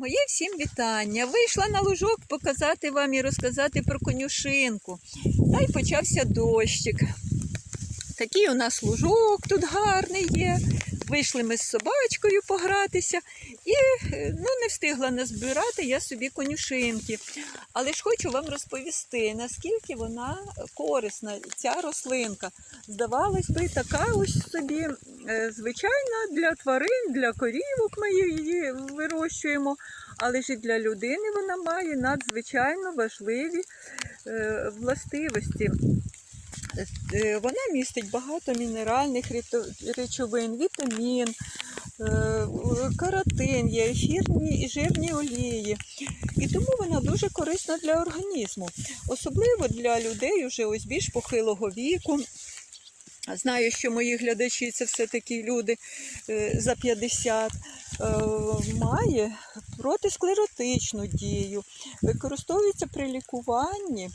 Моє всім вітання. Вийшла на лужок показати вам і розказати про конюшинку. Та й почався дощик. Такий у нас лужок тут гарний є. Вийшли ми з собачкою погратися і е, ну, не встигла назбирати я собі конюшинки. Але ж хочу вам розповісти, наскільки вона корисна, ця рослинка. Здавалось би, така ось собі е, звичайна для тварин, для корівок ми її вирощуємо, але ж і для людини вона має надзвичайно важливі е, властивості. Е, Вона містить багато мінеральних речовин, вітамін, е, каротин, є ефірні і жирні олії. І тому вона дуже корисна для організму, особливо для людей уже ось більш похилого віку. Знаю, що мої глядачі це все-таки люди е, за 50, е, має протисклеротичну дію, використовується при лікуванні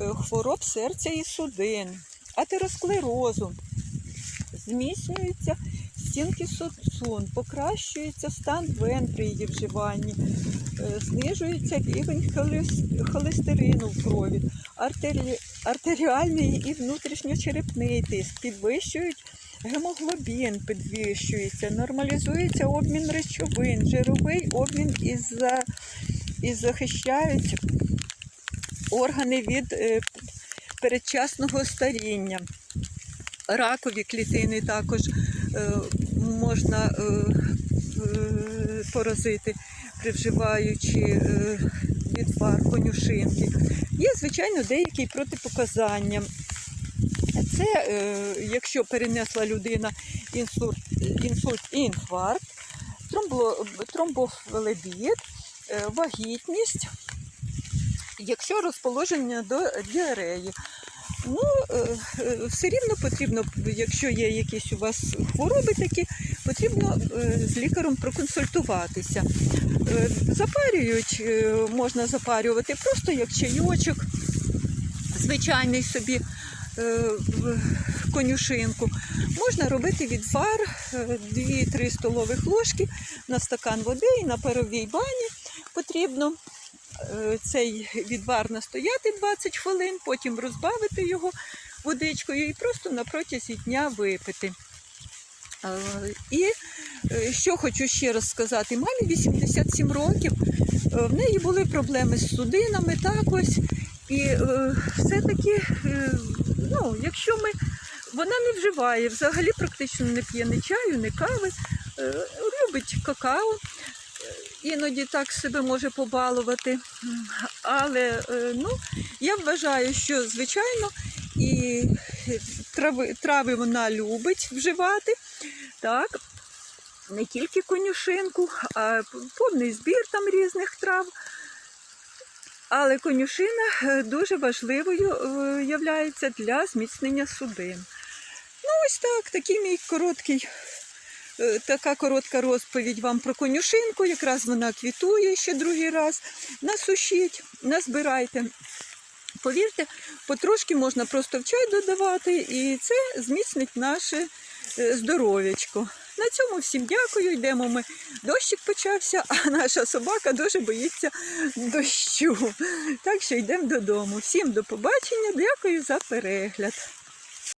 е, хвороб серця і судин, атеросклерозу, зміцнюються стінки сосун, покращується стан вен при її вживанні, знижується рівень холестерину в крові. Артеріальний і внутрішньочерепний тиск, підвищують гемоглобін, підвищується, нормалізується обмін речовин, жировий обмін і, за... і захищають органи від е, передчасного старіння. Ракові клітини також е, можна е, поразити, привживаючи е, відвар конюшинки. Є, звичайно, деякі протипоказання. Це е, якщо перенесла людина інсульт, інсульт і інфаркт, тромбо, тромбофлебіт, е, вагітність, якщо розположення до діареї. Ну, е, е, все рівно потрібно, якщо є якісь у вас хвороби такі, потрібно е, з лікарем проконсультуватися. Запарюють, можна запарювати просто як чайочок, звичайний собі конюшинку. Можна робити відвар е, 2-3 столових ложки на стакан води і на паровій бані потрібно цей відвар настояти 20 хвилин, потім розбавити його водичкою і просто на протязі дня випити. Е, І е, що хочу ще раз сказати, мамі 87 років, е, в неї були проблеми з судинами, так ось. І е, все-таки, е, ну, якщо ми, вона не вживає, взагалі практично не п'є ні чаю, ні кави, е, любить какао, е, іноді так себе може побалувати. Але е, ну, я вважаю, що звичайно і трави, трави вона любить вживати. Так, не тільки конюшинку, а повний збір там різних трав. Але конюшина е, дуже важливою е, являється для зміцнення судин. Ну, ось так, такий мій короткий, така коротка розповідь вам про конюшинку. Якраз вона квітує ще другий раз. Насушіть, назбирайте. Повірте, потрошки можна просто в чай додавати, і це зміцнить наше е, здоров'ячко. На цьому всім дякую. Йдемо ми. Дощик почався, а наша собака дуже боїться дощу. Так що йдемо додому. Всім до побачення. Дякую за перегляд.